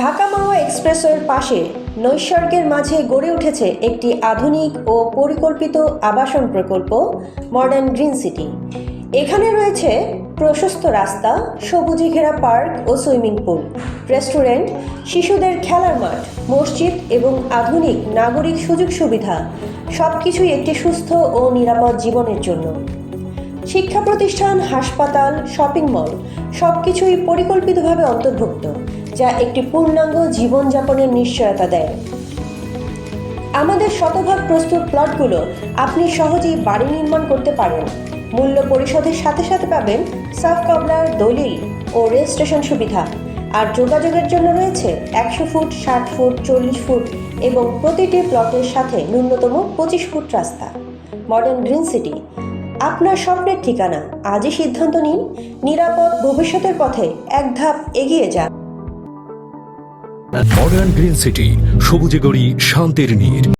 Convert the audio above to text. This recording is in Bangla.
ঢাকা মাওয়া এক্সপ্রেসওয়ের পাশে নৈসর্গের মাঝে গড়ে উঠেছে একটি আধুনিক ও পরিকল্পিত আবাসন প্রকল্প মডার্ন গ্রিন সিটি এখানে রয়েছে প্রশস্ত রাস্তা, সবুজে ঘেরা পার্ক ও সুইমিং পুল, রেস্টুরেন্ট, শিশুদের খেলার মাঠ, মসজিদ এবং আধুনিক নাগরিক সুযোগ সুবিধা, সবকিছুই একটি সুস্থ ও নিরাপদ জীবনের জন্য। শিক্ষা প্রতিষ্ঠান হাসপাতাল শপিং মল সবকিছুই পরিকল্পিতভাবে অন্তর্ভুক্ত। যা একটি পূর্ণাঙ্গ জীবনযাপনের নিশ্চয়তা দেয়। আমাদের শতভাগ প্রস্তুত প্লটগুলো আপনি সহজেই বাড়ি নির্মাণ করতে পারেন। মূল্য পরিশোধের সাথে সাথে পাবেন সাফ কবলার দলিল ও রেজিস্ট্রেশন সুবিধা। আর যোগাযোগের জন্য রয়েছে একশো ফুট, ষাট ফুট, চল্লিশ ফুট এবং প্রতিটি প্লটের সাথে ন্যূনতম পঁচিশ ফুট রাস্তা। মডার্ন গ্রিন সিটি, আপনার স্বপ্নের ঠিকানা। আজই সিদ্ধান্ত নিন। নিরাপদ ভবিষ্যতের পথে এক ধাপ এগিয়ে যান। মডার্ন গ্রিন সিটি সবুজে গড়ি শান্তির নীড়